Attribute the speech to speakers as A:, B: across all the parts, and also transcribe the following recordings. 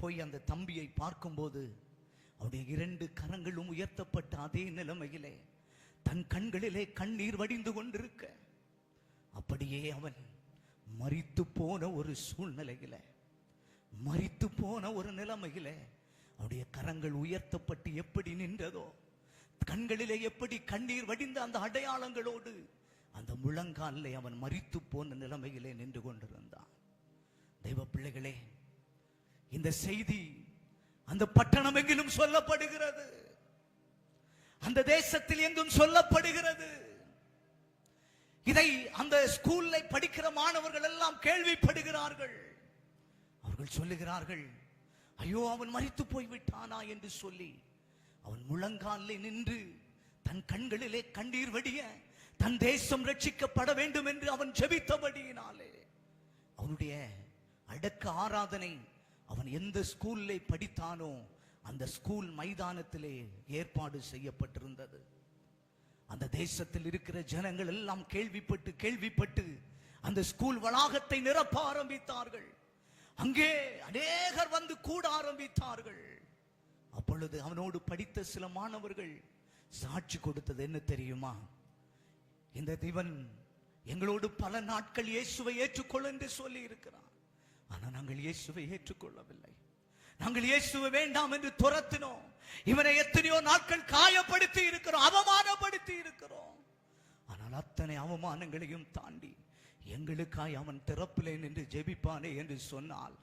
A: போய் அந்த தம்பியை பார்க்கும்போது அவருடைய இரண்டு கரங்களும் உயர்த்தப்பட்ட அதே நிலைமையிலே தன் கண்களிலே கண்ணீர் வடிந்து கொண்டிருக்க. அப்படியே அவன் மறித்து போன ஒரு சூழ்நிலையில மறித்து போன ஒரு நிலைமையில அவருடைய கரங்கள் உயர்த்தப்பட்டு எப்படி நின்றதோ கண்களிலே எப்படி கண்ணீர் வடிந்த அந்த அடையாளங்களோடு அந்த முழங்காலிலே அவன் மறித்து போன நிலைமையிலே நின்று கொண்டிருந்தான். தெய்வ பிள்ளைகளே இந்த செய்தி அந்த பட்டணம் எங்கிலும் சொல்லப்படுகிறது. அந்த தேசத்தில் எங்கும் சொல்லப்படுகிறது. இதை அந்த ஸ்கூல்ல படிக்கிற மாணவர்கள் எல்லாம் கேள்விப்படுகிறார்கள். அவர்கள் சொல்லுகிறார்கள் ஐயோ அவன் மறித்து போய் விட்டானா என்று சொல்லி அவன் முழங்காலில் நின்று தன் கண்களிலே கண்ணீர் வடிய தன் தேசம் ரட்சிக்கப்பட வேண்டும் என்று அவன் ஜெபித்தபடியினாலே அவனுடைய அடக்க ஆராதனை அவன் எந்த ஸ்கூல்ல படித்தானோ அந்த ஸ்கூல் மைதானத்திலே ஏற்பாடு செய்யப்பட்டிருந்தது. அந்த தேசத்தில் இருக்கிற ஜனங்கள் எல்லாம் கேள்விப்பட்டு கேள்விப்பட்டு அந்த ஸ்கூல் வளாகத்தை நிரப்ப ஆரம்பித்தார்கள். அங்கே அநேகர் வந்து கூட ஆரம்பித்தார்கள். அப்பொழுது அவனோடு படித்த சில மாணவர்கள் சாட்சி கொடுத்தது என்ன தெரியுமா? இந்த திவன் எங்களோடு பல நாட்கள் இயேசுவை ஏற்றுக்கொள் என்று சொல்லி இருக்கிறான் ஆனால் நாங்கள் இயேசுவை ஏற்றுக்கொள்ளவில்லை. நாங்கள் இயேசுவை வேண்டாம் என்று துரத்தினோம். இவனை எத்தனையோ நாட்கள் காயப்படுத்தி இருக்கிறோம் அவமானப்படுத்தி இருக்கிறோம். ஆனால் அத்தனை அவமானங்களையும் தாண்டி எங்களுக்காய் அவன் திறப்பிலே நின்று ஜெபிப்பானே என்று சொன்னால்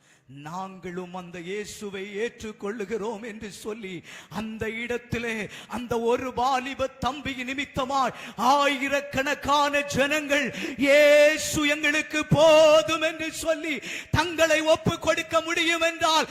A: நாங்களும் அந்த இயேசுவை ஏற்றுக்கொள்ளுகிறோம் என்று சொல்லி அந்த இடத்திலே அந்த ஒரு வாலிப தம்பி நிமித்தமாய் ஆயிரக்கணக்கான ஜனங்கள் இயேசு எங்களுக்கு போதும் என்று சொல்லி தங்களை ஒப்பு கொடுக்க முடியும் என்றால்